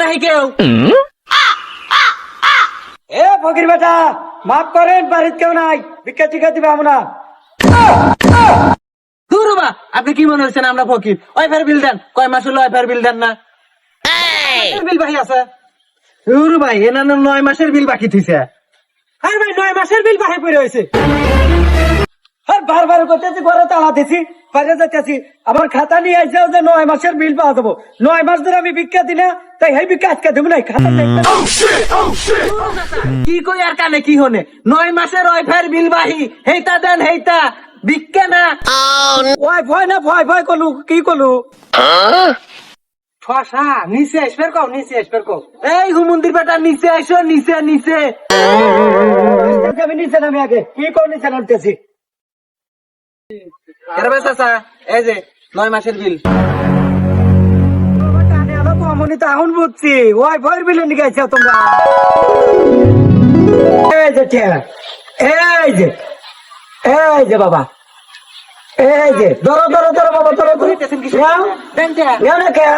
নাহি কেউ? এ ফকির বেটা মাফ করেন বাড়িতে কেউ নাই। ভিক্ষা টিকা দিবে আমরা। দুরুবা আপনি কি মনে হচ্ছেন আমরা ফকির? ওয়াইফাই বিল দেন। কয় মাস হলো ওয়াইফাই বিল দেন না? বিল বাকি আছে। দুরু ভাই এনার নয় মাসের বিল বাকি থইছে। আরে ভাই নয় মাসের বিল বাহি পড়ে হয়েছে বারবার করতেছি ঘরে তালা দিছি বাইরে যাইতেছি আমার খাতা নিয়ে আইসাও যে নয় মাসের বিল পাওয়া যাব। নয় মাস ধরে আমি ভিক্ষা তাই এই ভিক্ষা আজকে দেবো না। খাতা কি কই আর কানে কি হনে? নয় মাসের বিল বাহি হেইতা দেন হেইতা বিক্কে না। ওই ভয় না ভয় ভয় করলু কি ঠসা নিচে আসবে কও নিচে আসবে কও। এই হুমন্দির বেটা নিচে আইসো নিচে নিচে। আমি নিচে নামি আগে কি কর নিচে নামতেছি? এই যে নয় মাসের বিল। কানে তো এখন বুঝছি। ওই ভয়ের বিলে নিয়ে গেছো তোমরা। এই যে এই যে এই যে বাবা। এই যে ধরো ধরো ধরো বাবা ধরো ধরো। কইতেছেন কি নাও। দেন টা। নাও না কে?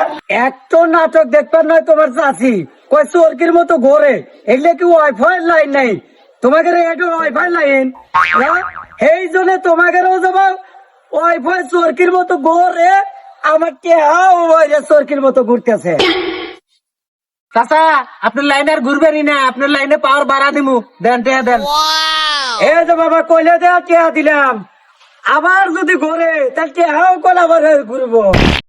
একটো নাটক দেখবার নয় তোমার চাষি। কই চোরকির মতো ঘোরে। এগুলো কি ওয়াইফাই লাইন নাই? তোমাকে ওয়াইফাই লাইন? এই জন্য তোমাকে চরকির ওয়াইফাই চোরকির মতো ঘোরে আমার চরকির মতো ঘুরতেছে। চাচা আপনার লাইনে আর ঘুরবেনই না আপনার লাইনে পাওয়ার বাড়া দিমু। দেন টেয়া দেন। এই যে বাবা কইলে দেয়া কে দিলাম। আবার যদি ঘোরে তাহলে কে হাও কল আবার ঘুরবো।